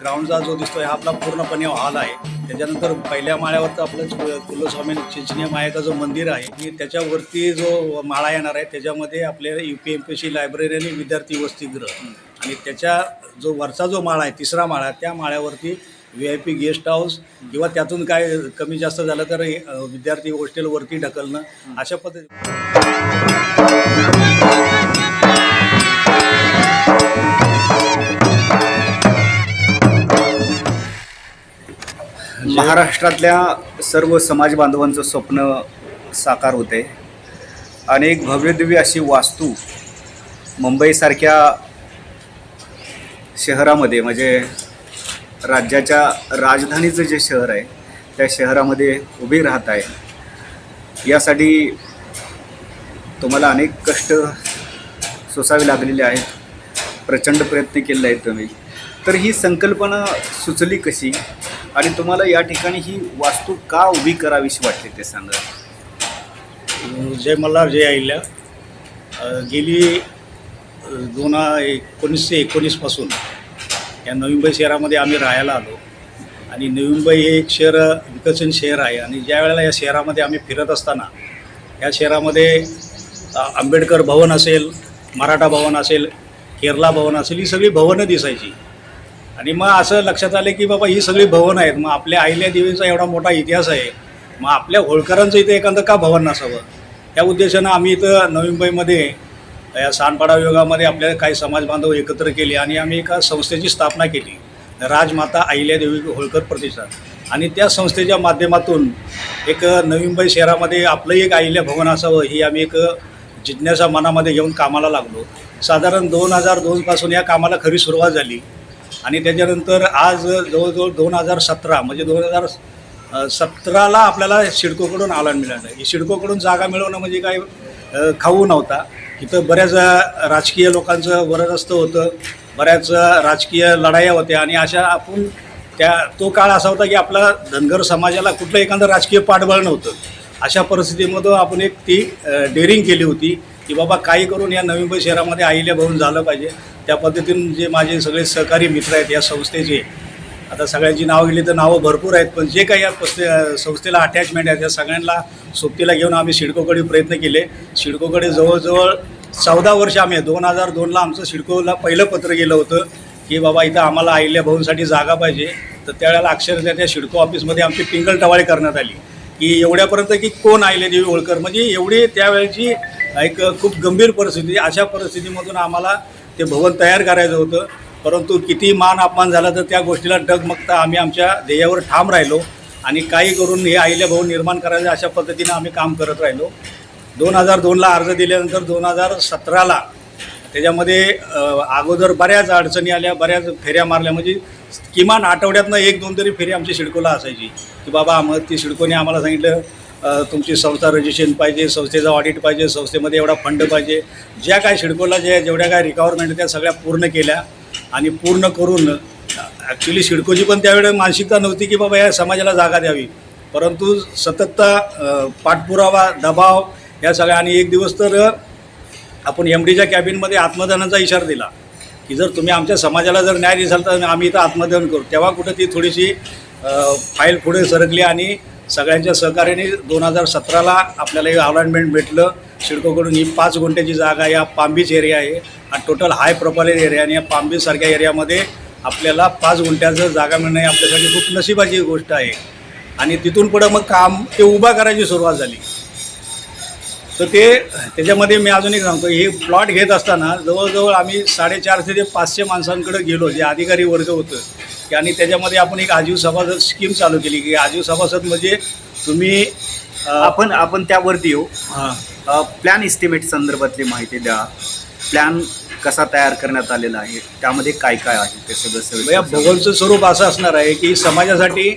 ग्राउंडचा जो दिसतो हा आपला पूर्णपणे हॉल आहे. त्याच्यानंतर पहिल्या माळ्यावर आपलं कुलस्वामी चिंचणी मायाचं जो मंदिर आहे आणि त्याच्यावरती जो माळा येणार आहे त्याच्यामध्ये आपल्याला U P M P C library आणि विद्यार्थी वसतिगृह. आणि त्याच्या जो वरचा जो माळा आहे तिसरा माळा त्या माळ्यावरती V I P guest house किंवा त्यातून काय कमी जास्त झालं तर विद्यार्थी हॉस्टेलवरती ढकलणं अशा पद्धती म्हणजे महाराष्ट्रातल्या सर्व समाज बांधवांचं स्वप्न साकार होते. अनेक भव्यदिव्य अशी वास्तू मुंबईसारख्या शहरामध्ये म्हणजे राज्याच्या राजधानीचं जे शहर आहे त्या शहरामध्ये उभी राहत आहे. यासाठी तुम्हाला अनेक कष्ट सोसावे लागलेले आहेत. प्रचंड प्रयत्न केले आहेत तुम्ही. तर ही संकल्पना सुचली कशी? आणि तुम्हाला या ठिकाणी ही वास्तू का उभी करावीशी वाटते ते सांगा. जय मल्हार जय अहिल्या. गेली दोन एकोणीसशे एकोणीसपासून या नवी मुंबई शहरामध्ये आम्ही राहायला आलो. आणि नवी मुंबई हे एक शहर विकसन शहर आहे. आणि ज्या वेळेला या शहरामध्ये आम्ही फिरत असताना या शहरामध्ये आंबेडकर भवन असेल मराठा भवन असेल केरला भवन असेल ही सगळी भवनं दिसायची. आणि मग असं लक्षात आलं की बाबा ही सगळी भवन आहेत. मग आपल्या अहिल्या देवीचा एवढा मोठा इतिहास आहे. मग आपल्या होळकरांचं इथं एखादं का भवन नसावं? त्या उद्देशानं आम्ही इथं नवी मुंबईमध्ये या सानपाडा विभागामध्ये आपल्या काही समाज बांधव एकत्र केले आणि आम्ही एका संस्थेची स्थापना केली. राजमाता अहिल्यादेवी होळकर प्रतिष्ठान आणि त्या संस्थेच्या माध्यमातून एक नवी मुंबई शहरामध्ये आपलंही एक अहिल्या भवन असावं ही आम्ही एक जिज्ञासा मनामध्ये घेऊन कामाला लागलो. साधारण दोन हजार दोनपासून या कामाला खरी सुरुवात झाली. आणि त्याच्यानंतर आज जवळजवळ दोन हजार सतरा म्हणजे दोन हजार सतराला आपल्याला सिडकोकडून आव्हान मिळालं. ही सिडकोकडून जागा मिळवणं म्हणजे काय खाऊ नव्हता. इथं बऱ्याच राजकीय लोकांचं वरदस्त होतं बऱ्याच राजकीय लढाया होत्या आणि अशा आपण त्या तो काळ असा होता की आपला धनगर समाजाला कुठलं एखादं राजकीय पाठबळ नव्हतं. अशा परिस्थितीमधून आपण एक ती डेअरिंग केली होती. की बाबा काही करून या नवी मुंबई शहरामध्ये आईल्या भवन झालं पाहिजे. त्या पद्धतीनं जे माझे सगळे सहकारी मित्र आहेत या संस्थेचे. आता सगळ्यांची नावं गेली तर नावं भरपूर आहेत पण जे काही या पस्ते संस्थेला अटॅचमेंट आहेत त्या सगळ्यांना सोबतीला घेऊन आम्ही सिडकोकडे प्रयत्न केले. सिडकोकडे जवळजवळ चौदा वर्ष आम्ही दोन हजार दोनला आमचं सिडकोला पहिलं पत्र गेलं होतं की बाबा इथं आम्हाला आईल्या भाऊंसाठी जागा पाहिजे. तर त्यावेळेला अक्षरशः त्या सिडको ऑफिसमध्ये आमची पिंगल टवाळी करण्यात आली. की एवढ्यापर्यंत की कोण अहिल्यादेवी होळकर? म्हणजे एवढी त्यावेळेची एक खूप गंभीर परिस्थिती. अशा परिस्थितीमधून आम्हाला ते भवन तयार करायचं होतं. परंतु किती मान अपमान झाला तर त्या गोष्टीला डगमगता आम्ही आमच्या ध्येयावर ठाम राहिलो. आणि काही करून हे आईल्या भवन निर्माण करायचं अशा पद्धतीनं आम्ही काम करत राहिलो. दोन हजार दोनला अर्ज दिल्यानंतर दोन हजार सतराला त्याच्यामध्ये अगोदर बऱ्याच अडचणी आल्या बऱ्याच फेऱ्या मारल्या. म्हणजे किमान आठवड्यातनं एक दोन तरी फेरी आमची सिडकोला असायची. की बाबा आम्हाला ती सिडकोने आम्हाला सांगितलं तुमची संस्था रजिस्ट्रेशन पाहिजे संस्थेचं ऑडिट पाहिजे संस्थेमध्ये एवढा फंड पाहिजे. ज्या काय सिडकोला ज्या जेवढ्या काय रिक्वायरमेंट त्या सगळ्या पूर्ण केल्या आणि पूर्ण करून ॲक्च्युली सिडकोची पण त्यावेळेस मानसिकता नव्हती की बाबा या समाजाला जागा द्यावी. परंतु सतत पाठपुरावा दबाव या सगळ्या आणि एक दिवस तर आपण एम डीच्या कॅबिनमध्ये आत्मदानाचा इशारा दिला की जर तुम्ही आमच्या समाजाला जर न्याय दिसाल तर आम्ही इथं आत्मदान करू. तेव्हा कुठं ती थोडीशी फाईल पुढे सरकली आणि सगळ्यांच्या सहकार्याने दोन हजार सतराला आपल्याला हे अलॉटमेंट भेटलं. सिडकोकडून ही पाच गुंठ्याची जागा या पांबीच एरिया आहे. हा टोटल हाय प्रोफाईल एरिया आणि या पांबीसारख्या एरियामध्ये आपल्याला पाच गुंठ्याचं जागा मिळणं ही आपल्यासाठी खूप नशिबाची गोष्ट आहे. आणि तिथून पुढं मग काम ते उभा करायची सुरुवात झाली. तर ते त्याच्यामध्ये मी अजून एक सांगतो हे प्लॉट घेत असताना जवळजवळ आम्ही साडेचारशे ते पाचशे माणसांकडे गेलो जे अधिकारी वर्ग होतं. की आणि त्याच्यामध्ये आपण एक आजीव सभासद स्कीम चालू केली की आजीव सभासद म्हणजे तुम्ही आपण आपण त्यावरती येऊ. हां. प्लॅन इस्टिमेट संदर्भातली माहिती द्या. प्लॅन कसा तयार करण्यात आलेला आहे? त्यामध्ये काय काय आहे? ते सगळं सगळं या भूगोलचं स्वरूप असं असणार आहे की समाजासाठी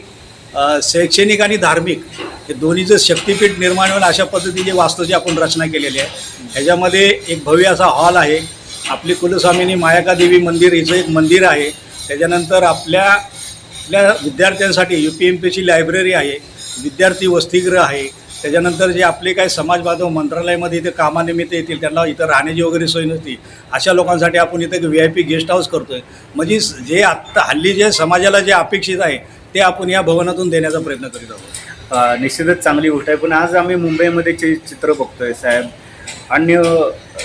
शैक्षणिक आणि धार्मिक हे दोन्हीचं शक्तिपीठ निर्माण होईल अशा पद्धतीची वास्तूची आपण रचना केलेली आहे. ह्याच्यामध्ये एक भव्य असा हॉल आहे. आपली कुलस्वामिनी मायाका देवी मंदिर हिचं एक मंदिर आहे. त्याच्यानंतर आपल्या आपल्या विद्यार्थ्यांसाठी यू पी एम पीची लायब्ररी आहे. विद्यार्थी वसतिगृह आहे. त्याच्यानंतर जे आपले काय समाज मंत्रालयामध्ये इथे कामानिमित्त येतील त्यांना इथं राहण्याची वगैरे सोय नसती. अशा लोकांसाठी आपण इथं V I P guest house करतो आहे म्हणजे जे आत्ता हल्ली जे समाजाला जे अपेक्षित आहे ते आपण या भवनातून देण्याचा प्रयत्न करीत आहोत. अ, निश्चितच चांगली गोष्ट आहे. पण आज आम्ही मुंबईमध्ये जे चित्र बघतोय साहेब. अन्य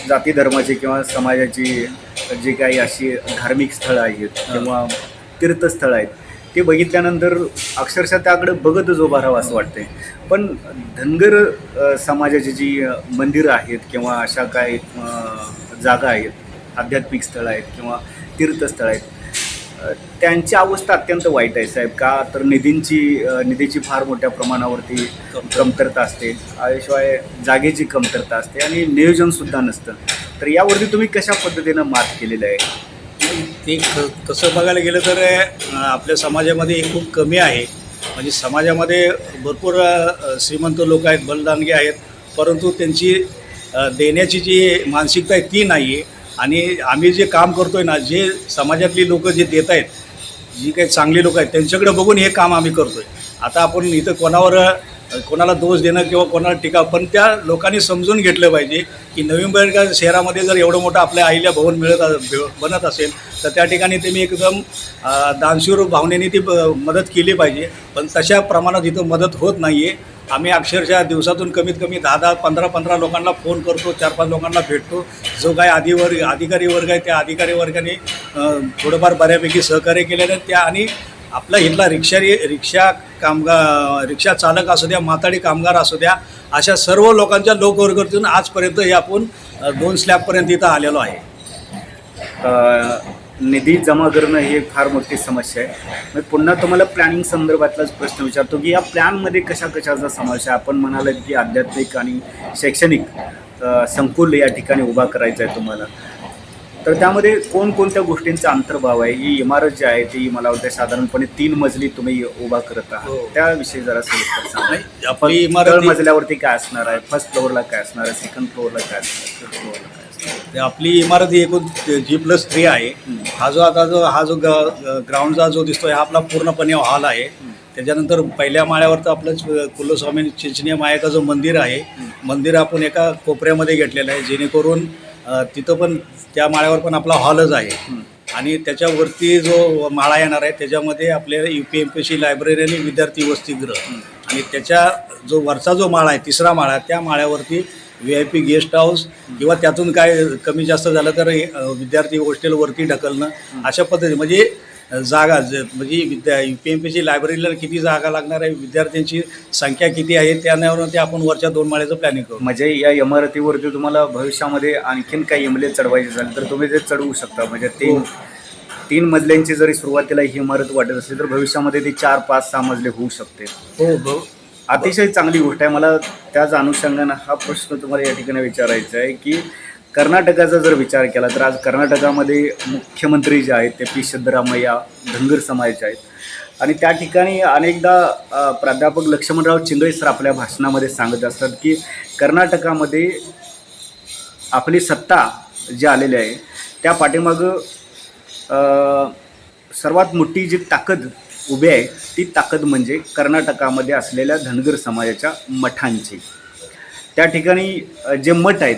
जाती धर्माची किंवा समाजाची जी काही अशी धार्मिक स्थळं आहेत किंवा तीर्थस्थळं आहेत ते बघितल्यानंतर अक्षरशः त्याकडे बघतच उभा राहावं असं वाटतंय. पण धनगर अ, समाजाची जी अ, मंदिरं आहेत किंवा अशा काही अ, जागा आहेत आध्यात्मिक स्थळं आहेत किंवा तीर्थस्थळं आहेत त्यांची अवस्था अत्यंत वाईट आहे साहेब. का तर निधींची निधीची फार मोठ्या प्रमाणावरती कमतरता. असते. शिवाय जागेची कमतरता असते आणि नियोजनसुद्धा नसतं. तर यावरती तुम्ही कशा पद्धतीनं मात केलेलं आहे? ते क- तसं बघायला गेलं तर आपल्या समाजामध्ये हे खूप कमी आहे. म्हणजे समाजामध्ये भरपूर श्रीमंत लोक आहेत बलदानगे आहेत. परंतु त्यांची देण्याची जी मानसिकता आहे ती नाही आहे आणि आम्ही जे काम करतोय ना जे समाजातली लोक जे देत आहेत जी काही चांगली लोक आहेत त्यांच्याकडे बघून हे काम आम्ही करतोय. आता आपण इथं कोणावर कोणाला दोष देणं किंवा कोणाला टीका पण त्या लोकांनी समजून घेतलं पाहिजे की नवी मुंबई शहरामध्ये जर एवढं मोठं आपल्या आईला भवन मिळत बनत असेल तर त्या ठिकाणी त्यांनी एकदम दानशूर भावनेने ती मदत केली पाहिजे. पण तशा प्रमाणात इथं मदत होत नाही आहे आम्ही अक्षरशः दिवसातून कमीत कमी दहा दहा पंधरा पंधरा लोकांना फोन करतो चार पाच लोकांना भेटतो. जो काय अधिवर्ग अधिकारी वर्ग आहे त्या अधिकारी वर्गाने थोडंफार बऱ्यापैकी सहकार्य केलेलं आहे. त्या आणि आपला इथला रिक्षा रिक्षा कामगार रिक्षा चालक असू द्या माताडी कामगार असू द्या अशा सर्व लोकांच्या लोकवर्गातून आजपर्यंत हे आपण दोन स्लॅबपर्यंत इथं आलेलो आहे. निधी जमा करणं ही एक फार मोठी समस्या आहे. मग पुन्हा तुम्हाला प्लॅनिंग संदर्भातलाच प्रश्न विचारतो की या प्लॅनमध्ये कशा कशाचा समावेश आहे? आपण म्हणालात की आध्यात्मिक आणि शैक्षणिक संकुल या ठिकाणी उभा करायचा आहे तुम्हाला. तर त्यामध्ये कोणकोणत्या गोष्टींचा अंतर्भाव आहे? ही इमारत जी आहे ती मला वाटतं साधारणपणे तीन मजली तुम्ही उभा करत आहात. हो. त्याविषयी जरा सविस्तर सांगा. आपली इमारत मजल्यावरती काय असणार आहे? फर्स्ट फ्लोअरला काय असणार आहे? सेकंड फ्लोअरला काय असणार थर्ड फ्लोअरला काय ते आपली इमारत ही एकूण जी प्लस थ्री आहे हा जो आता जो हा जो ग्राउंडचा जो दिसतोय हा आपला पूर्णपणे हॉल आहे. त्याच्यानंतर पहिल्या माळ्यावर तर आपलं कुलस्वामी चिंचनीय मायाचं जो मंदिर आहे मंदिर आपण एका कोपऱ्यामध्ये घेतलेलं आहे जेणेकरून तिथं पण त्या माळ्यावर पण आपला हॉलच आहे. आणि त्याच्यावरती जो माळा येणार आहे त्याच्यामध्ये आपल्याला U P M P C library आणि विद्यार्थी वसतिगृह. आणि त्याच्या जो वरचा जो माळा आहे तिसरा माळा त्या माळ्यावरती V I P guest house किंवा त्यातून काय कमी जास्त झालं तर विद्यार्थी हॉस्टेलवरती ढकलणं अशा पद्धती म्हणजे जागा ज- म्हणजे विद्या यू पी एम पीची लायब्ररीला किती जागा लागणार आहे विद्यार्थ्यांची संख्या किती आहे त्यावर ते आपण वरच्या दोन माळ्याचं प्लॅनिंग करू. म्हणजे या इमारतीवरती तुम्हाला भविष्यामध्ये आणखीन काही इमले चढवायचे झाले तर तुम्ही ते चढवू शकता. म्हणजे तीन हो. तीन मजल्यांची जरी सुरुवातीला ही इमारत वाटत असली तर भविष्यामध्ये ती चार पाच सहा मजले होऊ शकते. हो अतिशय चांगली गोष्ट आहे. मला त्याच अनुषंगानं हा प्रश्न तुम्हाला या ठिकाणी विचारायचा आहे की कर्नाटकाचा जर विचार केला तर आज कर्नाटकामध्ये मुख्यमंत्री जे आहेत ते पी सिद्धरामय्या धनगर समाजाचे आहेत. आणि त्या ठिकाणी अनेकदा प्राध्यापक लक्ष्मणराव चिंगळे सर आपल्या भाषणामध्ये सांगत असतात की कर्नाटकामध्ये आपली सत्ता जी आलेली आहे त्या पाठीमागं सर्वात मोठी जी ताकद उभी आहे. ती ताकद म्हणजे कर्नाटकामध्ये असलेल्या धनगर समाजाच्या मठांची. त्या ठिकाणी जे मठ आहेत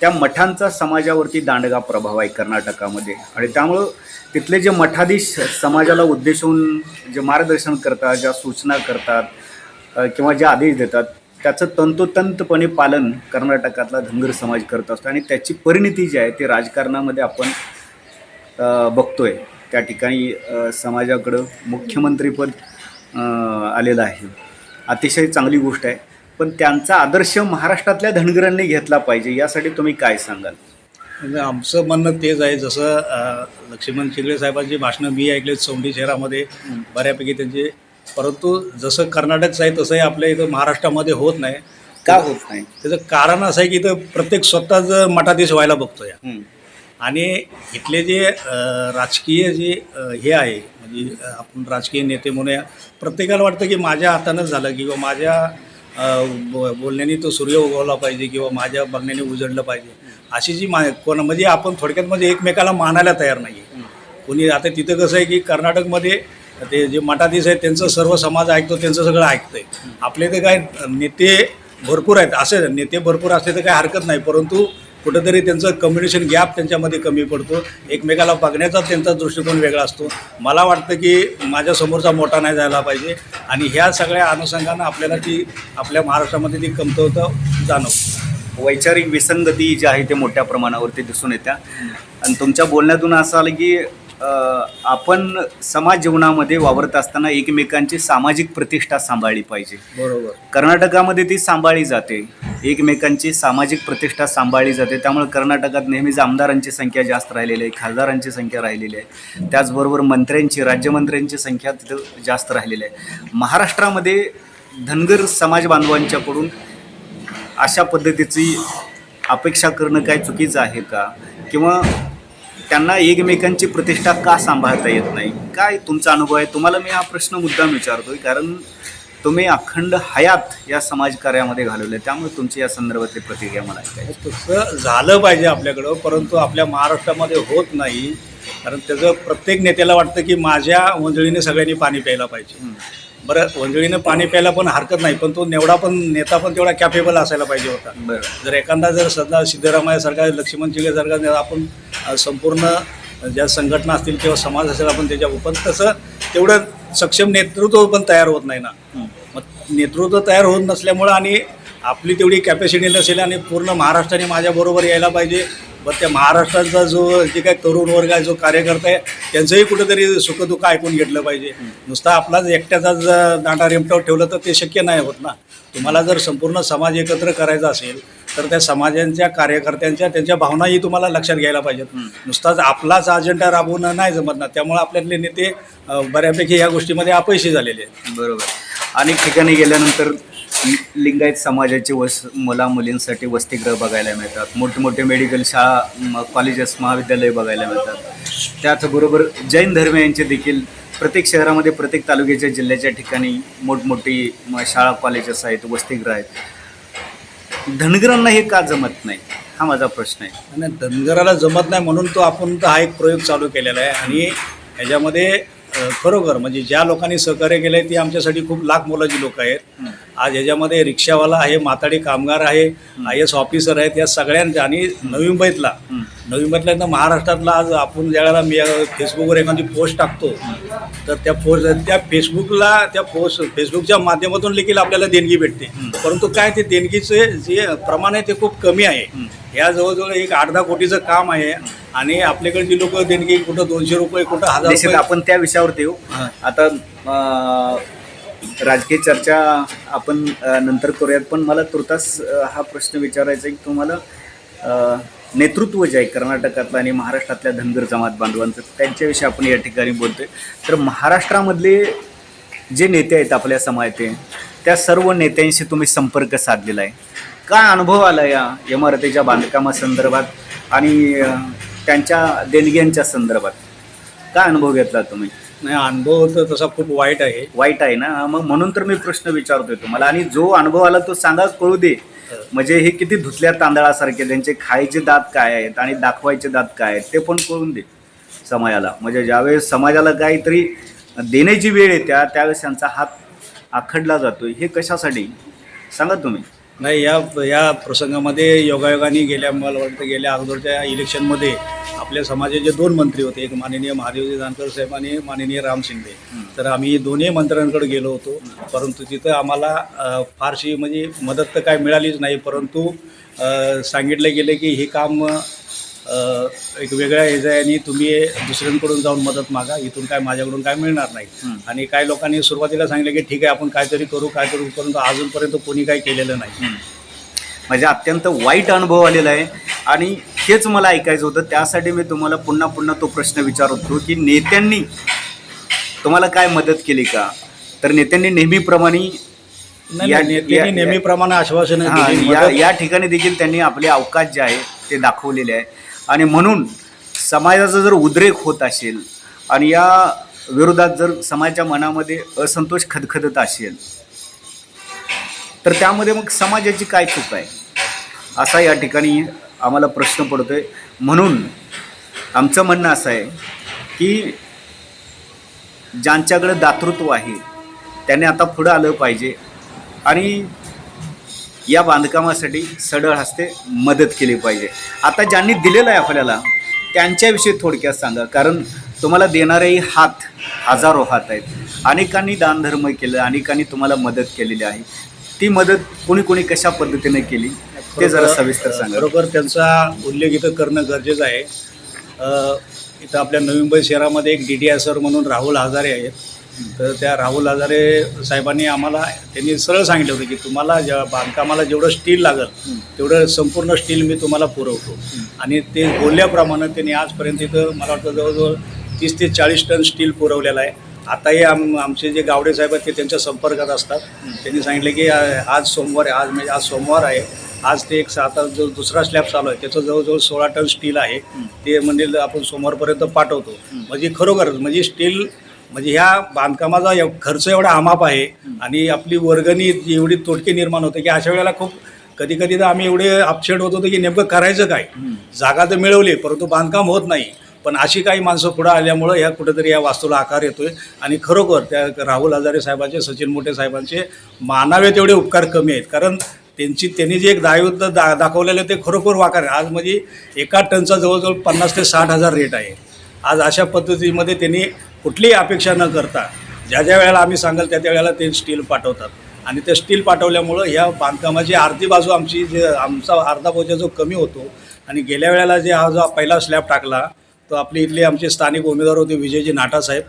त्या मठांचा समाजावरती दांडगा प्रभाव आहे कर्नाटकामध्ये. आणि त्यामुळं तिथले जे मठाधीश समाजाला उद्देशून जे मार्गदर्शन करतात ज्या सूचना करतात किंवा जे आदेश देतात त्याचं तंतोतंतपणे पालन कर्नाटकातला धनगर समाज करत असतो. आणि त्याची परिणिती जी आहे ती राजकारणामध्ये आपण बघतोय. त्या ठिकाणी समाजाकडं मुख्यमंत्रीपद आलेलं आहे. अतिशय चांगली गोष्ट आहे. पण त्यांचा आदर्श महाराष्ट्रातल्या धनगरांनी घेतला पाहिजे यासाठी तुम्ही काय सांगाल? म्हणजे आमचं म्हणणं तेच आहे जसं लक्ष्मण चिगळे साहेबांची भाषणं मी ऐकले चौंडी शहरामध्ये बऱ्यापैकी त्यांचे. परंतु जसं कर्नाटकचं आहे तसंही आपल्या इथं महाराष्ट्रामध्ये होत नाही. का होत नाही? त्याचं कारण असं आहे की इथं प्रत्येक स्वतःच मठाधीश व्हायला बघतोय. हं. आणि इथले जे राजकीय जे हे आहे म्हणजे आपण राजकीय नेते म्हणूया प्रत्येकाला वाटतं की माझ्या हातानंच झालं किंवा माझ्या ब- बोलण्याने तो सूर्य उगवला पाहिजे किंवा माझ्या बघण्याने उजडलं पाहिजे. अशी जी मा कोण म्हणजे आपण थोडक्यात म्हणजे एकमेकाला मानायला तयार नाही आहे कोणी आता तिथं कसं आहे की कर्नाटकमध्ये ते जे मठाधीश आहेत त्यांचं सर्व समाज ऐकतो त्यांचं सगळं ऐकतंय. आपले ते काय नेते भरपूर आहेत असे नेते भरपूर असले तर काही हरकत नाही परंतु कुठंतरी त्यांचं कम्युनिकेशन गॅप त्यांच्यामध्ये कमी पडतो. एकमेकाला बघण्याचा त्यांचा दृष्टिकोन वेगळा असतो. मला वाटतं की माझ्यासमोरचा मोठा नाही झाला पाहिजे. आणि ह्या सगळ्या अनुषंगानं आपल्याला ती आपल्या महाराष्ट्रामध्ये ती कमतरता जाणव वैचारिक विसंगती जी आहे ते मोठ्या प्रमाणावरती दिसून येत्या. आणि तुमच्या बोलण्यातून असं आलं की आपण समाज जीवनामध्ये वावरत असताना एकमेकांची सामाजिक प्रतिष्ठा सांभाळली पाहिजे. बरोबर. कर्नाटकामध्ये ती सांभाळली जाते. एकमेकांची सामाजिक प्रतिष्ठा सांभाळली जाते. त्यामुळे कर्नाटकात नेहमीच आमदारांची संख्या जास्त राहिलेली आहे खासदारांची संख्या राहिलेली आहे. त्याचबरोबर मंत्र्यांची राज्यमंत्र्यांची संख्या तिथं जास्त राहिलेली आहे. महाराष्ट्रामध्ये धनगर समाज बांधवांच्याकडून अशा पद्धतीची अपेक्षा करणं काय चुकीचं आहे का? किंवा त्यांना एकमेकांची प्रतिष्ठा का सांभाळता येत नाही? काय तुमचा अनुभव आहे? तुम्हाला मी हा प्रश्न मुद्दाम विचारतोय कारण तुम्ही अखंड हयात या समाजकार्यामध्ये घालवले त्यामुळे तुमची या संदर्भातली प्रतिक्रिया मला ऐकायची तसं झालं पाहिजे आपल्याकडं परंतु आपल्या महाराष्ट्रामध्ये होत नाही. कारण त्याचं प्रत्येक नेत्याला वाटतं की माझ्या वंजळीने सगळ्यांनी पाणी प्यायला पाहिजे. बरं वंजळीनं पाणी प्यायला पण हरकत नाही पण तो नेवडा पण नेता पण तेवढा कॅपेबल असायला पाहिजे होता. बरं. जर एखादा जर सध्या सिद्धरामय्यासारखा लक्ष्मण चिलेसारखा जर आपण संपूर्ण ज्या संघटना असतील किंवा समाज असेल आपण त्याच्या पण तसं तेवढं सक्षम नेतृत्व पण तयार होत नाही ना. मग नेतृत्व तयार होत नसल्यामुळं आणि आपली तेवढी कॅपॅसिटी नसेल आणि पूर्ण महाराष्ट्राने माझ्याबरोबर यायला पाहिजे. बरं त्या महाराष्ट्राचा जो जे काही तरुण वर्ग आहे जो कार्यकर्ता आहे त्यांचंही कुठेतरी सुखदुःख ऐकून घेतलं पाहिजे. नुसता आपलाच एकट्याचा जर नाटा रेमटावर ठेवलं तर ते शक्य नाही होत ना. तुम्हाला जर संपूर्ण समाज एकत्र करायचा असेल तर त्या समाजांच्या कार्यकर्त्यांच्या त्यांच्या भावनाही तुम्हाला लक्षात घ्यायला पाहिजेत. नुसताच आपलाच अजेंडा राबवणं नाही जमत ना. त्यामुळे आपल्यातले नेते बऱ्यापैकी ह्या गोष्टीमध्ये अपयशी झालेले आहेत. बरोबर. अनेक ठिकाणी गेल्यानंतर लिंगायत समाजाचे वस मुला मुलींसाठी वसतिगृह बघायला मिळतात. मोठमोठे मेडिकल शाळा म- कॉलेजेस महाविद्यालय बघायला मिळतात. त्याचबरोबर जैन धर्मियांचे देखील प्रत्येक शहरामध्ये प्रत्येक तालुक्याच्या जिल्ह्याच्या ठिकाणी मोठमोठी म- शाळा कॉलेजेस आहेत वसतिगृह आहेत. धनगरांना हे का जमत नाही? हा माझा प्रश्न आहे. आणि धनगराला जमत नाही म्हणून तो आपण तर हा एक प्रयोग चालू केलेला आहे. आणि ह्याच्यामध्ये खरोखर म्हणजे ज्या लोकांनी सहकार्य केलं आहे ती आमच्यासाठी खूप लाख मोलाची लोक आहेत. आज ह्याच्यामध्ये रिक्षावाला आहे माताडी कामगार आहे आय एस ऑफिसर आहेत या सगळ्यांच्या आणि नवी मुंबईतला. नवी मुंबईतला महाराष्ट्रातला आज आपण ज्यावेळेला मी अ, फेसबुकवर एखादी पोस्ट टाकतो तर त्या पोस्ट त्या फेसबुकला त्या पोस्ट फेसबुकच्या माध्यमातून देखील आपल्याला देणगी भेटते. परंतु काय ते देणगीचे जे प्रमाण आहे ते खूप कमी आहे. ह्या जवळजवळ एक आठ दहा कोटीचं काम आहे आणि आपल्याकडची लोक देणगी कुठं दोनशे रुपये कुठं हजार आपण त्या विषयावरती येऊ. आता राजकीय चर्चा आपण नंतर करूयात. पण मला तुर्तास हा प्रश्न विचारायचा आहे की तुम्हाला नेतृत्व जे आहे कर्नाटकातलं आणि महाराष्ट्रातल्या धनगर जमात बांधवांचं त्यांच्याविषयी आपण या ठिकाणी बोलतोय. तर महाराष्ट्रामधले जे नेते आहेत आपल्या समाजाचे त्या सर्व नेत्यांशी तुम्ही संपर्क साधलेला आहे. काय अनुभव आला या इमारतीच्या बांधकामासंदर्भात आणि त्यांच्या देणग्यांच्या संदर्भात? काय अनुभव घेतला तुम्ही? नाही अनुभव तर तसा खूप वाईट आहे. वाईट आहे ना? मग म्हणून तर मी प्रश्न विचारतोय तुम्हाला. आणि जो अनुभव आला तो सांगा कळू दे. म्हणजे हे किती धुतल्या तांदळासारखे त्यांचे खायचे दात काय आहेत आणि दाखवायचे दात काय आहेत ते पण कळून दे समाजाला. म्हणजे ज्यावेळेस समाजाला काहीतरी देण्याची वेळ येत्या त्यावेळेस त्यांचा हात आखडला जातोय. हे कशासाठी? सांगा तुम्ही. नाही या या प्रसंगामध्ये योगायोगाने गेल्या मला वाटतं गेल्या अगोदरच्या इलेक्शनमध्ये आपल्या समाजाचे दोन मंत्री होते एक माननीय महादेवजी जानकर साहेब आणि माननीय राम शिंदे. तर आम्ही दोन्ही मंत्र्यांकडे गेलो होतो परंतु तिथं आम्हाला फारशी म्हणजे मदत तर काय मिळालीच नाही परंतु सांगितलं गेलं की हे काम एक वेगळ्या ह्याचं आहे आणि तुम्ही दुसऱ्यांकडून जाऊन मदत मागा. इथून काय माझ्याकडून काय मिळणार नाही. आणि काही लोकांनी सुरुवातीला सांगितलं की ठीक आहे आपण काहीतरी करू काय करू परंतु अजूनपर्यंत कोणी काही केलेलं नाही. म्हणजे अत्यंत वाईट अनुभव आलेला आहे. आणि हेच मला ऐकायचं होतं. त्यासाठी मी तुम्हाला पुन्हा पुन्हा तो प्रश्न विचारत होतो की नेत्यांनी तुम्हाला काय मदत केली का? तर नेत्यांनी नेहमीप्रमाणे नेत्यांनी नेहमीप्रमाणे आश्वासनं या ठिकाणी देखील त्यांनी आपले अवकाश जे आहे ते दाखवलेले आहे. आणि म्हणून समाजाचा जर उद्रेक होत असेल आणि या विरोधात जर समाजाच्या मनामध्ये असंतोष खदखदत असेल तर त्यामध्ये मग समाजाची काय चूक आहे? असा या ठिकाणी आम्हाला प्रश्न पडतो आहे म्हणून आमचं म्हणणं असं आहे की ज्यांच्याकडे दातृत्व आहे त्याने आता पुढं आलं पाहिजे. आणि या बांधकामासाठी सढळ हस्ते मदत केली पाहिजे. आता ज्यांनी दिलेलं आहे आपल्याला त्यांच्याविषयी थोडक्यात सांगा. कारण तुम्हाला देणारेही हात हजारो हात आहेत. अनेकांनी दानधर्म केलं अनेकांनी तुम्हाला मदत केलेली आहे. ती मदत कोणी कोणी कशा पद्धतीने केली ते जरा सविस्तर सांगा. बरोबर त्यांचा उल्लेख इथं करणं गरजेचं आहे. इथं आपल्या नवी मुंबई शहरामध्ये एक डी डी आय सर म्हणून राहुल हजारे आहेत. तर त्या राहुल हजारे साहेबांनी आम्हाला त्यांनी सरळ सांगितलं होतं की तुम्हाला ज्या बांधकामाला जेवढं स्टील लागेल तेवढं संपूर्ण स्टील मी तुम्हाला पुरवतो. आणि ते बोलल्याप्रमाणे त्यांनी आजपर्यंत इथं मला वाटतं जवळजवळ तीस ते चाळीस टन स्टील पुरवलेलं आहे. आताही आम आमचे जे गावडे साहेब आहेत ते त्यांच्या संपर्कात असतात. त्यांनी सांगितलं की आज सोमवार आहे आज म्हणजे आज सोमवार आहे. आज ते एक आता जो दुसरा स्लॅब चालू आहे त्याचं जवळजवळ सोळा टन स्टील आहे. ते म्हणजे आपण सोमवारपर्यंत पाठवतो. म्हणजे खरोखर म्हणजे स्टील म्हणजे ह्या बांधकामाचा एव- खर्च एवढा अमाप आहे आणि आपली वर्गणी एवढी तोटके निर्माण होते की अशा वेळेला खूप कधी कधी तर आम्ही एवढे अपसेट होत होतो की नेमकं करायचं काय? जागा तर मिळवली परंतु बांधकाम होत नाही. पण अशी काही माणसं पुढं आल्यामुळं ह्या कुठेतरी या वास्तूला आकार येतोय. आणि खरोखर त्या राहुल हजारे साहेबांचे सचिन मोठे साहेबांचे मानावे तेवढे उपकार कमी आहेत. कारण त्यांची त्यांनी जे एक दायवृत्त दा दाखवलेलं ते खरोखर वाकार आहे. आज म्हणजे एका टनचा जवळजवळ पन्नास ते साठ हजार रेट आहे. आज अशा पद्धतीमध्ये त्यांनी कुठलीही अपेक्षा न करता ज्या ज्या वेळेला आम्ही सांगाल त्या त्या वेळेला ते स्टील पाठवतात. आणि ते स्टील पाठवल्यामुळं ह्या बांधकामाची अर्धी बाजू आमची जे आमचा अर्धा बोजा जो कमी होतो आणि गेल्या वेळेला जे हा जो पहिला स्लॅब टाकला तो आपले इथले आमचे स्थानिक उमेदवार होते विजयजी नाटा साहेब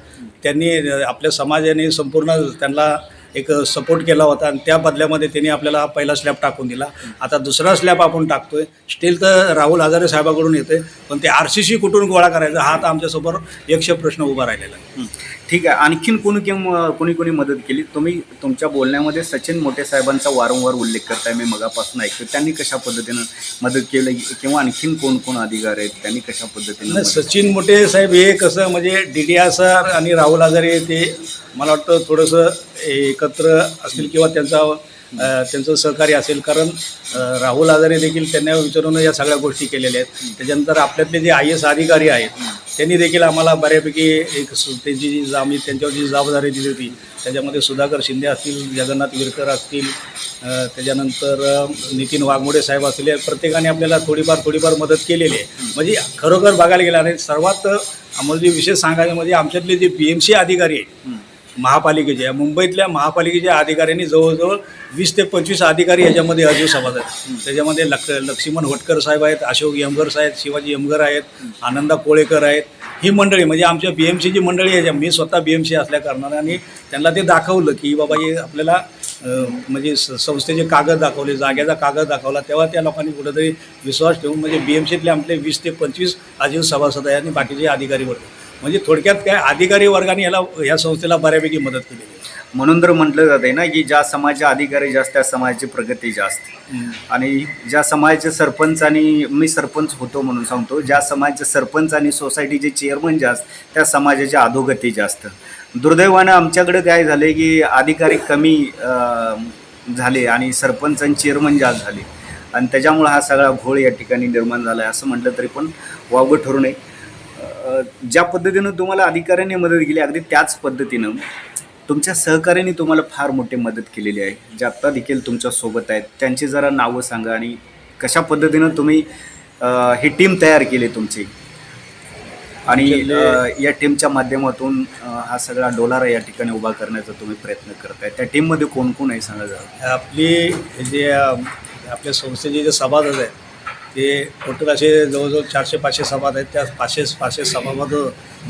त्यांनी आपल्या समाजाने संपूर्ण त्यांना एक सपोर्ट केला होता आणि त्या बदल्यामध्ये त्यांनी आपल्याला पहिला स्लॅब टाकून दिला. आता दुसरा स्लॅब आपण टाकतोय. स्टील तर राहुल हजारे साहेबाकडून येते पण ते आर सी सी कुठून गोळा करायचा हा तर आमच्यासमोर एकशे प्रश्न उभा राहिलेला आहे. ठीक आहे. आणखीन कोणी किंवा कोणी कोणी मदत केली? तुम्ही तुमच्या बोलण्यामध्ये सचिन मोठे साहेबांचा वारंवार उल्लेख करताय मी मगापासून ऐकतो त्यांनी कशा पद्धतीनं मदत केली? किंवा आणखीन कोण कोण अधिकार आहेत? त्यांनी कशा पद्धतीनं सचिन मोठे साहेब हे कसं म्हणजे डी डी आर सर आणि राहुल आजारे ते मला वाटतं थोडंसं एकत्र असतील किंवा त्यांचा त्यांचं सहकार्य असेल. कारण राहुल आजारे देखील त्यांना विचारून या सगळ्या गोष्टी केलेल्या आहेत. त्याच्यानंतर आपल्यातले जे आय एस अधिकारी आहेत त्यांनी देखील आम्हाला बऱ्यापैकी एक सु- त्यांची जी जा- आम्ही त्यांच्यावर जी जबाबदारी दिली होती त्याच्यामध्ये सुधाकर शिंदे असतील जगन्नाथ विरकर असतील त्याच्यानंतर नितीन वाघमोडे साहेब असतील या प्रत्येकाने आपल्याला थोडीफार थोडीफार मदत केलेली आहे. म्हणजे खरोखर बघायला गेलं आणि सर्वात म्हणजे विशेष सांगायचं म्हणजे आमच्यातले जे पी एम सी अधिकारी आहेत महापालिकेच्या महापालिकेचे मुंबईतल्या महापालिकेच्या अधिकाऱ्यांनी जवळजवळ वीस ते पंचवीस अधिकारी याच्यामध्ये अजून सभासद आहेत. त्याच्यामध्ये लक्ष लक्ष्मण होटकर साहेब आहेत अशोक यमगर साहेब शिवाजी यमगर आहेत आनंदा कोळेकर आहेत. ही मंडळी म्हणजे आमच्या बी एम सीची मंडळी आहे मी स्वतः बी एम सी असल्या कारणाने आणि त्यांना ते दाखवलं की बाबा हे आपल्याला म्हणजे संस्थेचे कागद दाखवले जागेचा कागद दाखवला तेव्हा त्या लोकांनी कुठेतरी विश्वास ठेवून म्हणजे बी एम सीतले आपले वीस ते पंचवीस आजीव सभासद आहे आणि बाकीचे अधिकारी वर्ग म्हणजे थोडक्यात काय अधिकारी वर्गाने याला ह्या संस्थेला बऱ्यापैकी मदत आहे. म्हणून तर म्हटलं जाते ना की ज्या समाजाचे अधिकारी जास्त त्या समाजाची प्रगती जास्त. आणि ज्या समाजाचे सरपंच आणि मी सरपंच होतो म्हणून सांगतो ज्या समाजाचे सरपंच आणि सोसायटीचे चेअरमन जास्त त्या समाजाची अधोगती जास्त. दुर्दैवानं आमच्याकडे काय झाले की अधिकारी कमी झाले आणि सरपंच आणि चेअरमन जास्त झाले. आणि त्याच्यामुळे हा सगळा घोळ या ठिकाणी निर्माण झाला आहे असं म्हटलं तरी पण वावगं ठरू नये. ज्या पद्धतीनं तुम्हाला अधिकाऱ्यांनी मदत केली अगदी त्याच पद्धतीनं तुमच्या सहकार्याने तुम्हाला फार मोठी मदत केलेली आहे. जे आत्ता देखील तुमच्यासोबत आहेत त्यांची जरा नावं सांगा आणि कशा पद्धतीनं तुम्ही ही टीम तयार केली तुमची? आणि या टीमच्या माध्यमातून हा सगळा डोलारा या ठिकाणी उभा करण्याचा तुम्ही प्रयत्न करताय. त्या टीममध्ये कोण कोण आहे सांगा जरा? आपली जे आपल्या संस्थेचे जे सभासद आहेत ते टोटल असे जवळजवळ चारशे पाचशे सभासद आहेत. त्या पाचशे पाचशे सभासद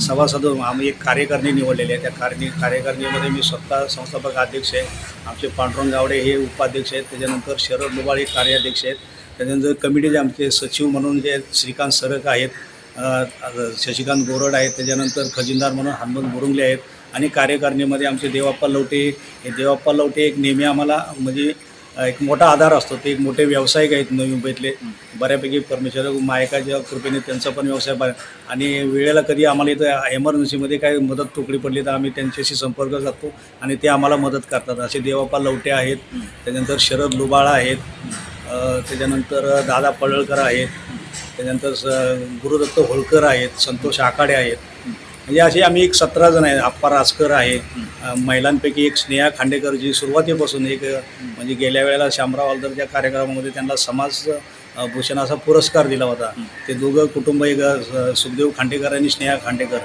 सभासद आम्ही एक कार्यकारिणी निवडलेली आहे. त्या कार्य कार्यकारिणीमध्ये मी स्वतः संस्थापक अध्यक्ष आहे. आमचे पांडुरंग गावडे हे उपाध्यक्ष आहेत. त्याच्यानंतर शरद मुबाळ हे कार्याध्यक्ष आहेत. त्याच्यानंतर कमिटीचे आमचे सचिव म्हणून जे श्रीकांत सरक आहेत शशिकांत गोरड आहेत. त्याच्यानंतर खजिनदार म्हणून हनुमंत बुरुंगले आहेत. आणि कार्यकारिणीमध्ये आमचे देवाप्पा लवटे. हे देवाप्पा लवटे एक नेहमी आम्हाला म्हणजे एक मोठा आधार असतो. ते एक मोठे व्यावसायिक आहेत नवी मुंबईतले. बऱ्यापैकी परमेश्वर मायकाच्या कृपेने त्यांचा पण व्यवसाय बा आणि वेळेला कधी आम्हाला इथं एमर्जन्सीमध्ये काही मदत तुकडी पडली तर आम्ही त्यांच्याशी संपर्क साधतो आणि ते आम्हाला मदत करतात. असे देवाप्पा लवटे आहेत. त्याच्यानंतर शरद लुबाळा आहेत. त्याच्यानंतर दादा पडळकर आहेत. त्याच्यानंतर स गुरुदत्त होळकर आहेत. संतोष आखाडे आहेत. म्हणजे असे आम्ही एक सतरा जण आहे. आप्पा राजकर आहे. महिलांपैकी एक स्नेहा खांडेकर जी सुरुवातीपासून एक म्हणजे गेल्या वेळेला शामराव आलदरच्या कार्यक्रमामध्ये त्यांना समाज भूषण असा पुरस्कार दिला होता. ते दोघं कुटुंब एक सुखदेव खांडेकर आणि स्नेहा खांडेकर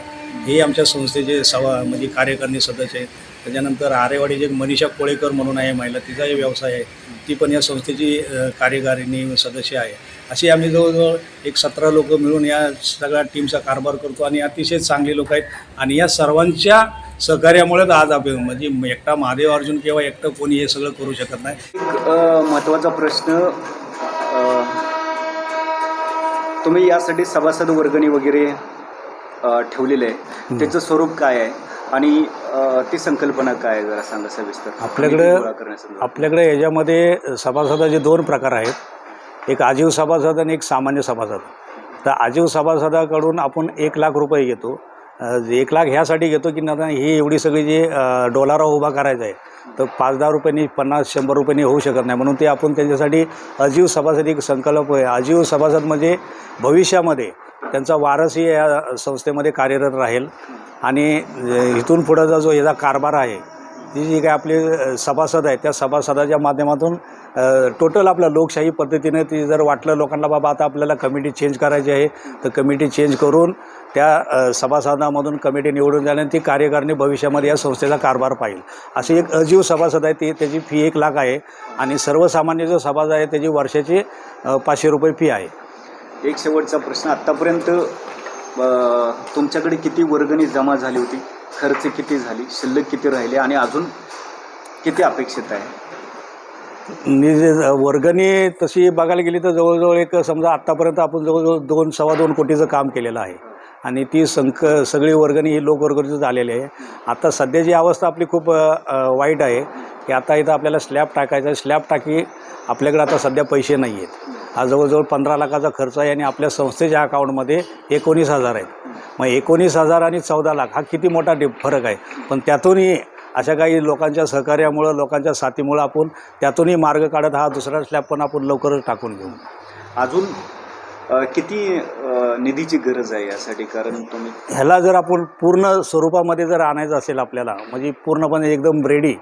हे आमच्या संस्थेचे सवा म्हणजे कार्यकारिणी सदस्य आहेत. त्याच्यानंतर आरेवाडीचे मनीषा कोळेकर म्हणून आहे महिला तिचा जे व्यवसाय आहे. ती पण या संस्थेची कार्यकारिणी सदस्य आहे. अशी आम्ही जवळजवळ एक सतरा लोक मिळून या सगळ्या टीमचा कारभार करतो आणि अतिशय चांगली लोक आहेत. आणि या सर्वांच्या सहकार्यामुळेच आज आपण म्हणजे एकटा महादेव अर्जुन किंवा एकटं कोणी हे सगळं करू शकत नाही. महत्त्वाचा प्रश्न तुम्ही यासाठी सभासद वर्गणी वगैरे ठेवलेलं आहे. त्याचं स्वरूप काय आहे? आणि ती संकल्पना काय आहे? जरा सांगा सविस्तर. आपल्याकडे-. आपल्याकडे याच्यामध्ये सभासदाचे दोन प्रकार आहेत. एक आजीव सभासद आणि एक सामान्य सभासद. तर आजीव सभासदाकडून आपण एक लाख रुपये घेतो. एक लाख ह्यासाठी घेतो की ना ही एवढी सगळी जी अ, डोलारा उभा करायचा आहे तर पाच दहा रुपयांनी पन्नास शंभर रुपयांनी होऊ शकत नाही. म्हणून ते आपण त्यांच्यासाठी अजीव सभासद एक संकल्प आहे. अजीव सभासद म्हणजे भविष्यामध्ये त्यांचा वारसही या संस्थेमध्ये कार्यरत राहील. आणि इथून पुढं जो ह्याचा कारभार आहे ती जी काही आपले सभासद आहेत त्या सभासदाच्या माध्यमातून टोटल आपल्या लोकशाही पद्धतीने ती जर वाटलं लोकांना बाबा आता आपल्याला कमिटी चेंज करायची आहे तर कमिटी चेंज करून त्या सभासदामधून कमिटी निवडून झाल्याने ती कार्यकारिणी भविष्यामध्ये या संस्थेचा कारभार पाहिल. अशी एक अजीव सभासद आहे ती. त्याची फी एक लाख आहे आणि सर्वसामान्य जो सभासद आहे त्याची वर्षाची पाचशे रुपये फी आहे. एक शेवटचा प्रश्न. आत्तापर्यंत तुमच्याकडे किती वर्गणी जमा झाली होती? खर्च किती झाली? शिल्लक किती राहिले? आणि अजून किती अपेक्षित आहे? नि वर्गणी तशी बघायला गेली तर जवळजवळ एक समजा आत्तापर्यंत आपण जवळजवळ दोन सव्वा दोन कोटीचं काम केलेलं आहे. आणि ती संक सगळी वर्गणी ही लोकवर्गणीचं झालेली आहे. आता सध्याची अवस्था आपली खूप वाईट आहे की आता इथं आपल्याला स्लॅब टाकायचा आहे. स्लॅब टाकी आपल्याकडे आता सध्या पैसे नाही आहेत. हा जवळजवळ पंधरा लाखाचा खर्च आहे आणि आपल्या संस्थेच्या अकाउंटमध्ये एकोणीस हजार आहेत. मग एकोणीस हजार आणि चौदा लाख हा किती मोठा डि फरक आहे. पण त्यातूनही अशा काही लोकांच्या सहकार्यामुळं लोकांच्या साथीमुळं आपण त्यातूनही मार्ग काढत हा दुसरा स्लॅब पण आपण लवकरच टाकून घेऊ. अजून अ, किती अ, निधीची गरज आहे यासाठी? कारण तुम्ही ह्याला जर आपण पूर्ण स्वरूपामध्ये जर आणायचं असेल आपल्याला म्हणजे पूर्णपणे एकदम रेडी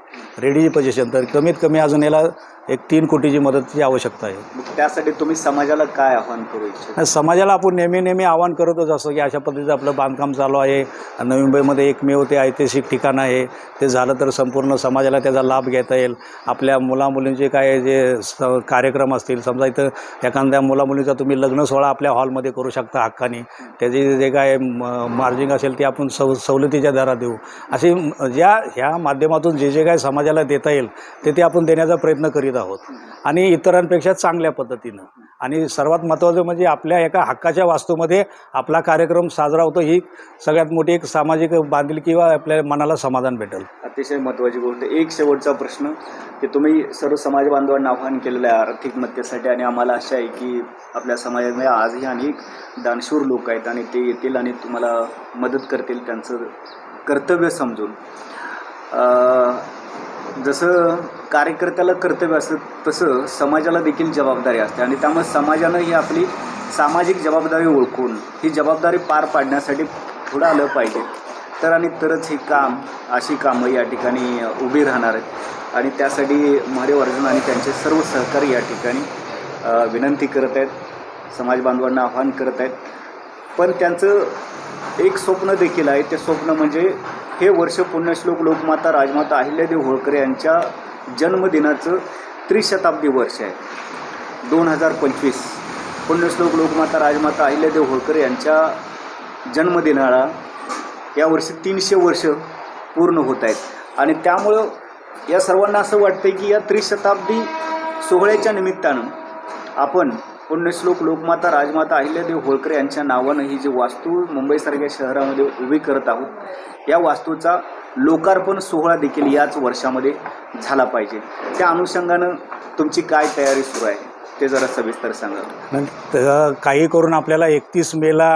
रेडी पोझिशन तर कमीत कमी अजून याला एक तीन कोटीची मदतीची आवश्यकता आहे. मग त्यासाठी तुम्ही समाजाला काय आव्हान करू इच्छिता? समाजाला आपण नेहमी नेहमी आवाहन करतच असतो की अशा पद्धतीचं आपलं बांधकाम चालू आहे. नवी मुंबईमध्ये एकमेव ते ऐतिहासिक ठिकाण आहे. ते झालं तर संपूर्ण समाजाला त्याचा लाभ घेता येईल. आपल्या मुलामुलींचे काय जे स कार्यक्रम असतील समजा इथं एखाद्या मुलामुलीचा तुम्ही लग्न सोहळा आपल्या हॉलमध्ये करू शकता हक्काने. त्याचे जे काय मार्जिंग असेल ते आपण सव सवलतीच्या दरात देऊ. असे म- ज्या ह्या माध्यमातून जे जे काय समाजाला देता येईल ते ते आपण देण्याचा प्रयत्न करीत आहोत. आणि इतरांपेक्षा चांगल्या पद्धतीनं. आणि सर्वात महत्त्वाचं म्हणजे आपल्या एका हक्काच्या वास्तूमध्ये आपला कार्यक्रम साजरा होतो ही सगळ्यात मोठी एक सामाजिक बांधील किंवा आपल्या मनाला समाधान भेटेल. अतिशय महत्त्वाची गोष्ट. एक शेवटचा प्रश्न की तुम्ही सर्व समाज बांधवांना आव्हान केलेलं आहे आर्थिक मदतीसाठी आणि आम्हाला आशा आहे की आपल्या समाजामध्ये आजही अनेक दानशूर लोक आहेत आणि ते येतील आणि तुम्हाला मदत करतील त्यांचं कर्तव्य समजून. जसं कार्यकर्त्याला कर्तव्य असतं तसं समाजाला देखील जबाबदारी असते. आणि त्यामुळे समाजानं ही आपली सामाजिक जबाबदारी ओळखून ही जबाबदारी पार पाडण्यासाठी पुढं आलं पाहिजे. तर आणि तरच हे काम अशी कामं या ठिकाणी उभी राहणार आहेत. आणि त्यासाठी महादेव अर्जुन आणि त्यांचे सर्व सहकारी या ठिकाणी विनंती करत आहेत. समाज बांधवांना आव्हान करत आहेत. पण त्यांचं एक स्वप्न देखील आहे. ते स्वप्न म्हणजे हे वर्ष पुण्यश्लोक लोकमाता राजमाता अहिल्यादेव होळकर यांच्या जन्मदिनाचं त्रिशताब्दी वर्ष आहे. दोन हजार पंचवीस पुण्यश्लोक लोकमाता राजमाता अहिल्यादेव होळकर यांच्या जन्मदिनाला यावर्षी तीनशे वर्ष पूर्ण होत आहेत. आणि त्यामुळं या सर्वांना असं वाटतं की या त्रिशताब्दी सोहळ्याच्या निमित्तानं आपण पुण्यश्लोक लोकमाता राजमाता अहिल्यादेव होळकर यांच्या नावानं ही जी वास्तू मुंबईसारख्या शहरामध्ये उभी करत आहोत या वास्तूचा लोकार्पण सोहळा देखील याच वर्षामध्ये झाला पाहिजे. त्या अनुषंगानं तुमची काय तयारी सुरू आहे ते जरा सविस्तर सांगा. काही करून आपल्याला एकतीस मेला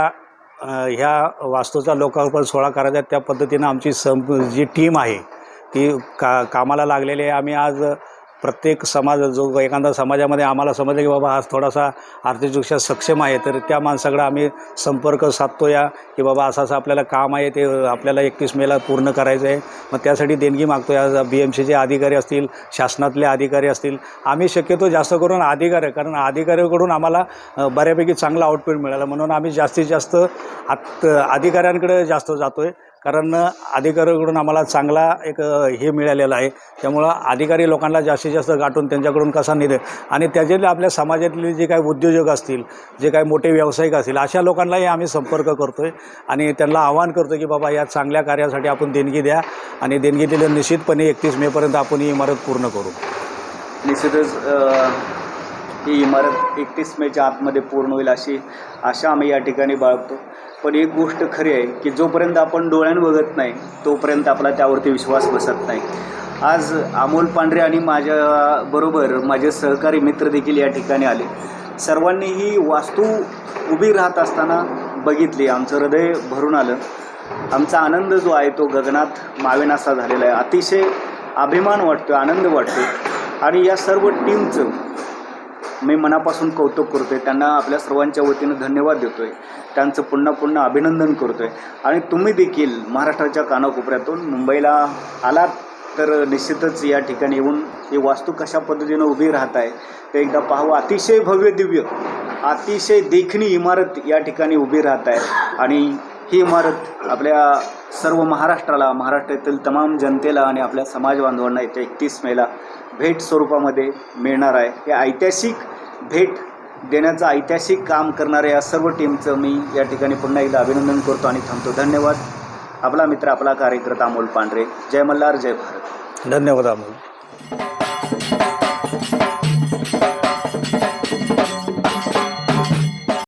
ह्या वास्तूचा लोकार्पण सोहळा करायचा त्या पद्धतीनं आमची सं जी टीम आहे ती का कामाला लागलेली आहे. आम्ही आज प्रत्येक समाज जो एखादा समाजामध्ये आम्हाला समजलं की बाबा आज थोडासा आर्थिकदृष्ट्या सक्षम आहे तर त्या माणसाकडं आम्ही संपर्क साधतो या की बाबा असं असं आपल्याला काम आहे ते आपल्याला एकतीस मेला पूर्ण करायचं आहे. मग त्यासाठी देणगी मागतो या बी एम सीचे अधिकारी असतील शासनातले अधिकारी असतील आम्ही शक्यतो जास्त करून अधिकारी कारण अधिकाऱ्याकडून आम्हाला बऱ्यापैकी चांगला आउटपुट मिळाला. म्हणून आम्ही जास्तीत जास्त आत अधिकाऱ्यांकडे जास्त जातो आहे कारण अधिकाऱ्याकडून आम्हाला चांगला एक हे मिळालेलं आहे. त्यामुळं अधिकारी लोकांना जास्तीत जास्त गाठून त्यांच्याकडून कसा निधी आणि त्याचे आपल्या समाजातले जे काही उद्योजक असतील जे काही मोठे व्यावसायिक असतील अशा लोकांनाही आम्ही संपर्क करतो आहे आणि त्यांना आवाहन करतो की बाबा या चांगल्या कार्यासाठी आपण देणगी द्या आणि देणगी दिल्या निश्चितपणे एकतीस मेपर्यंत आपण ही इमारत पूर्ण करू. निश्चितच ही इमारत एकतीस मेच्या आतमध्ये पूर्ण होईल अशी आशा आम्ही या ठिकाणी बाळगतो. पण एक गोष्ट खरी आहे की जोपर्यंत आपण डोळ्यानं बघत नाही तोपर्यंत आपला त्यावरती विश्वास बसत नाही. आज अमोल पांढरे आणि माझ्याबरोबर माझे सहकारी मित्र देखील या ठिकाणी आले. सर्वांनी ही वास्तू उभी राहत असताना बघितली. आमचं हृदय भरून आलं. आमचा आनंद जो आहे तो गगनात मावेनासा झालेला आहे. अतिशय अभिमान वाटतो आनंद वाटतो आणि या सर्व टीमचं मी मनापासून कौतुक करतो आहे त्यांना आपल्या सर्वांच्या वतीनं धन्यवाद देतो आहे त्यांचं पुन्हा पुन्हा अभिनंदन करतो आहे आणि तुम्ही देखील महाराष्ट्राच्या कानाकोपऱ्यातून मुंबईला आलात तर निश्चितच या ठिकाणी येऊन ही वास्तू कशा पद्धतीनं उभी राहत आहे ते एकदा पाहावं अतिशय भव्य दिव्य अतिशय देखणी इमारत या ठिकाणी उभी राहत आहे आणि ही इमारत आपल्या सर्व महाराष्ट्राला महाराष्ट्रातील तमाम जनतेला आणि आपल्या समाज बांधवांना येत्या एकतीस मेला भेट स्वरूपामध्ये मिळणार आहे. हे ऐतिहासिक भेट देण्याचं ऐतिहासिक काम करणाऱ्या या सर्व टीमचं मी या ठिकाणी पुन्हा एकदा अभिनंदन करतो आणि थांबतो. धन्यवाद. आपला मित्र आपला कार्यकर्ता अमोल पांढरे. जय मल्हार जय भारत. धन्यवाद अमोल.